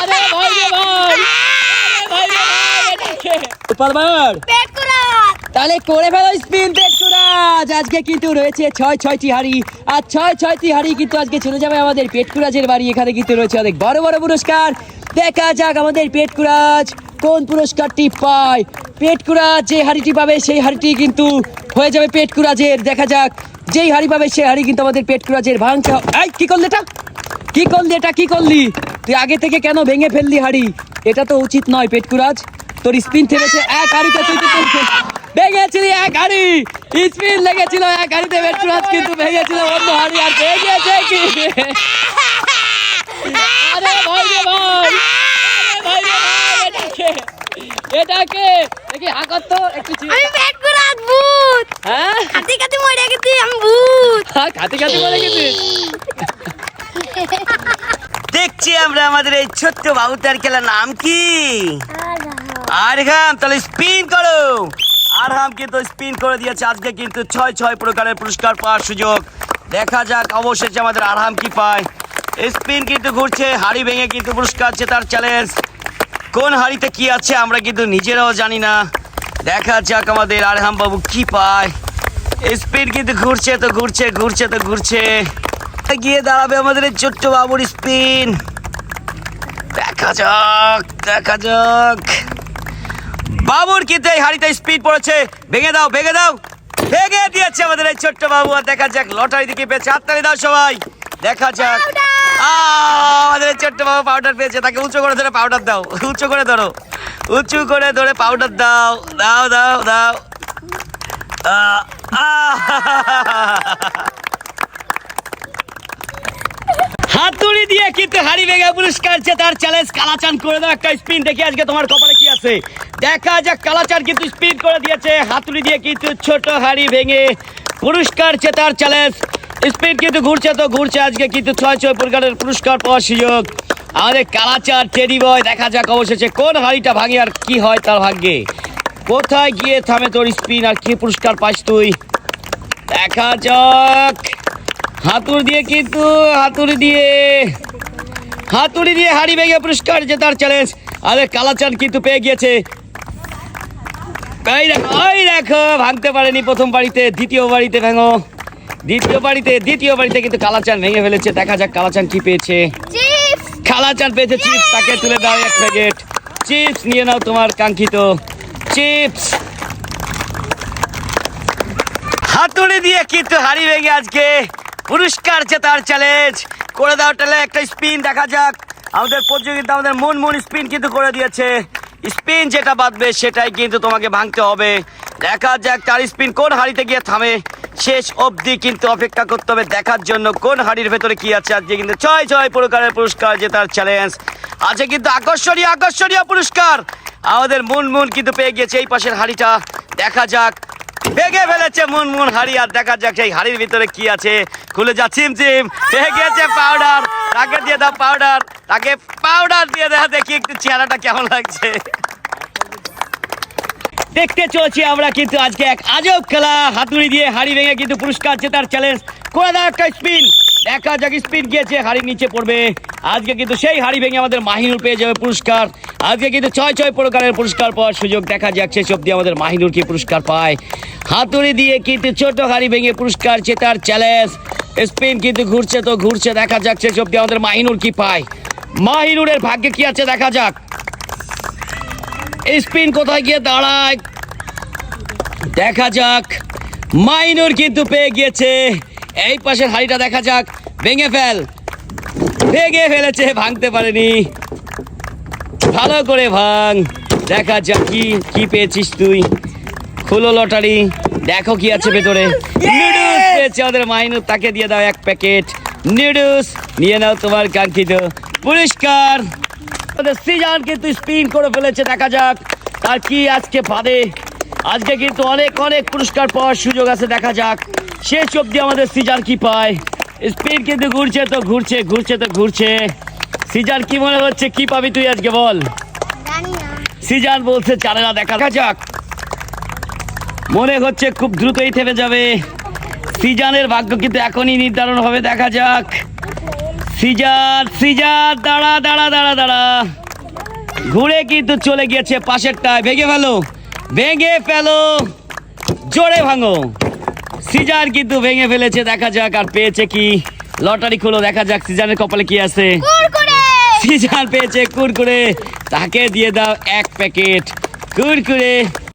আরে ভাই রে ভাই। ভাই রে ভাই এটাকে। পারবার পেটকুরাত তাহলে করে ফেলো স্পিন পেট কুরাজ আজকে কিন্তু রয়েছে ছয় ছয়টি হাড়ি। আর ছয় ছয়টি হাড়ি কিন্তু আজকে চলে যাবে আমাদের পেট কুরাজের বাড়ি। এখানে কিন্তু রয়েছে অনেক বড় বড় পুরস্কার। দেখা যাক আমাদের পেট কুরাজ কোন পুরস্কারটি পায়। পেট কুরাজ যে হাড়িটি পাবে সেই হাড়িটি কিন্তু হয়ে যাবে পেট কুরাজের দেখা যাক যেই হাড়ি পাবে সেই হাড়ি কিন্তু আমাদের পেট কুরাজের ভাঙতে এই কি করলি এটা? কি করলি এটা? কি করলি? তুই আগে থেকে কেন ভেঙে ফেললি হাড়ি? এটা তো উচিত নয় পেট কুরাজ তোর স্পিন থেমেছে এক হাড়িতে তুই ভেঙেছিলি এক হাড়ি। স্পিন লেগেছিল এক হাড়িতে পেট্রোলাস কিন্তু ভেঙেছিল অন্য হাড়ি আর ভেঙেছে কি? আরে ভাই রে ভাই আরে ভাই রে ভাই এটাকে এটাকে দেখি হাকত তো? একটু আমি পেটকুরাত ভূত। হ্যাঁ? মরে গেছি আমি ভূত। খাতে বলে গেছিস। দেখছি আমরা আমাদের এই ছোট্ট বাবুটার খেলার নাম কি? আরহাম। তাহলে স্পিন করো। আরহাম কিন্তু স্পিন করে দিয়েছে আজকে কিন্তু ছয় ছয় প্রকারের পুরস্কার পাওয়ার সুযোগ। দেখা যাক অবশেষে আমাদের আরহাম কি পায়। স্পিন কিন্তু ঘুরছে হাড়ি ভেঙে কিন্তু পুরস্কার আছে তার চ্যালেঞ্জ কোন হাড়িতে কি আছে আমরা কিন্তু নিজেরাও জানি না। দেখা যাক আমাদের আরহাম বাবু কি পায়। স্পিন কিন্তু ঘুরছে তো ঘুরছে ঘুরছে তো ঘুরছে। গিয়ে দাঁড়াবে আমাদের ছোট্ট বাবুর স্পিন দেখা যাক দেখা যাক বাবুর কিন্তু এই হাড়িতে স্পিড পড়েছে ভেঙে দাও ভেঙে দাও ভেঙে দিয়েছে আমাদের এই ছোট্ট বাবু আর দেখা যাক লটারি দিকে পেয়েছে হাততালি দাও সবাই দেখা যাক আমাদের ছোট্ট বাবু পাউডার পেয়েছে তাকে উঁচু করে ধরে পাউডার দাও উঁচু করে ধরো উঁচু করে ধরে পাউডার দাও দাও দাও দাও আহ, আহ, দিয়ে কিন্তু ভেঙে পুরস্কার চ্যালেঞ্জ কালাচান করে একটা স্পিন আজকে তোমার কপালে কি আছে। দেখা যাক কিন্তু স্পিন করে দিয়েছে। হাতুড়ি দিয়ে কিন্তু ছোট হাড়ি ভেঙে পুরস্কার চ্যালেঞ্জ স্পিন কিন্তু ঘুরছে তো ঘুরছে। আজকে কিন্তু ছয় ছয় প্রকারের পুরস্কার পাওয়ার সুযোগ। আমাদের কালাচার টেডি বয় দেখা যাক অবশেষে কোন হাড়িটা ভাঙে আর কি হয় তার ভাগ্যে। কোথায় গিয়ে থামে তোর স্পিন আর কি পুরস্কার পাস তুই? দেখা যাক। হাতুড়ি দিয়ে কিন্তু হাতুড়ি দিয়ে। হাতুড়ি দিয়ে হাড়ি ভেঙে পুরস্কার জেতার চ্যালেঞ্জ আরে কালাচান কিন্তু পেয়ে গিয়েছে। এই দেখো ওই দেখো ভাঙতে পারেনি প্রথম বাড়িতে দ্বিতীয় বাড়িতে ভেঙো। দ্বিতীয় বাড়িতে দ্বিতীয় বাড়িতে কিন্তু কালাচান ভেঙে ফেলেছে। দেখা যাক কালাচান কি পেয়েছে। কালাচান পেয়েছে চিপস তাকে তুলে দাও এক প্যাকেট চিপস নিয়ে নাও তোমার কাঙ্ক্ষিত। চিপস হাতুড়ি দিয়ে কিন্তু হাড়ি ভেঙে আজকে পুরস্কার জেতার চ্যালেঞ্জ করে দাও তাহলে একটা স্পিন দেখা যাক। আমাদের প্রতিযোগিতা, আমাদের মন মন স্পিন কিন্তু করে দিয়েছে। স্পিন যেটা বাঁধবে, সেটাই কিন্তু তোমাকে ভাঙতে হবে। দেখা যাক তার স্পিন কোন হাড়িতে গিয়ে থামে। শেষ অবধি কিন্তু অপেক্ষা করতে হবে দেখার জন্য কোন হাড়ির ভেতরে কি আছে। আজকে কিন্তু ছয় ছয় প্রকারের পুরস্কার জেতার চ্যালেঞ্জ আছে কিন্তু আকর্ষণীয় আকর্ষণীয় পুরস্কার। আমাদের মন মন কিন্তু পেয়ে গিয়েছে এই পাশের হাড়িটা। দেখা যাক ভেঙে ফেলেছে মন মন হাড়ি, আর দেখা যাক সেই হাড়ির ভিতরে কি আছে। খুলে যা চিম চিম পেয়ে গেছে পাউডার তাকে দিয়ে দাও পাউডার তাকে পাউডার দিয়ে দেওয়া দেখি একটু চেহারাটা কেমন লাগছে। দেখতে চলছি আমরা কিন্তু আজকে এক আজব খেলা। হাতুড়ি দিয়ে হাড়ি ভেঙে কিন্তু পুরস্কার জেতার চ্যালেঞ্জ করে দাও একটা স্পিন দেখা যাক স্পিন গিয়েছে হাড়ি নিচে পড়বে। আজকে কিন্তু সেই হাড়ি ভেঙে আমাদের মাহিনুর পেয়ে যাবে পুরস্কার। আজকে কিন্তু ছয় ছয় প্রকারের পুরস্কার পাওয়ার সুযোগ দেখা যাক শেষ আমাদের মাহিনুর কি পুরস্কার পায়? হাতুড়ি দিয়ে কিন্তু ছোট হাড়ি ভেঙে পুরস্কার জেতার চ্যালেঞ্জ স্পিন কিন্তু ঘুরছে তো ঘুরছে, দেখা যাক শেষ আমাদের মাহিনুর কি পায়। মাহিনুরের ভাগ্যে কি আছে দেখা যাক। স্পিন কোথায় গিয়ে দাঁড়ায়? দেখা যাক। মাইনুর কিন্তু পেয়ে গিয়েছে। এই পাশের হাড়িটা দেখা যাক। ভেঙে ফেল। ভেঙে ফেলেছে, ভাঙতে পারেনি। ভালো করে ভাঙ। দেখা যাক কি কি পেয়েছিস তুই। খুলো লটারি। দেখো কি আছে ভেতরে। নুডলস পেয়েছে আমাদের মাইনুর তাকে দিয়ে দাও এক প্যাকেট। নুডলস নিয়ে নাও তোমার কাঙ্ক্ষিত পুরস্কার। আমাদের সিজন কিন্তু স্পিন করে ফেলেছে দেখা যাক। তার কি আজকে বাদে আজকে কিন্তু অনেক অনেক পুরস্কার পাওয়ার সুযোগ আছে দেখা যাক। শেষ অবধি আমাদের সিজন কি পায়। স্পিন কিন্তু ঘুরছে তো ঘুরছে ঘুরছে তো ঘুরছে। সিজন কি মনে হচ্ছে? কি পাবি তুই আজকে বল। সিজন বলছে না দেখা যাক। মনে হচ্ছে খুব দ্রুতই থেমে যাবে। সিজনের ভাগ্য কিন্তু এখনই নির্ধারণ হবে দেখা যাক। সিজার সিজার দাঁড়া দাঁড়া দাঁড়া দাঁড়া। ঘুরে কিন্তু চলে গিয়েছে পাশেরটায়। ভেঙে ফেলো ভেঙে ফেলো জোরে ভাঙো। সিজার কিন্তু ভেঙে ফেলেছে দেখা যাক আর পেয়েছে কি। লটারি খুলো দেখা যাক সিজানের কপালে কি আছে। সিজার পেয়েছে কুরকুরে। তাকে দিয়ে দাও এক প্যাকেট কুরকুরে।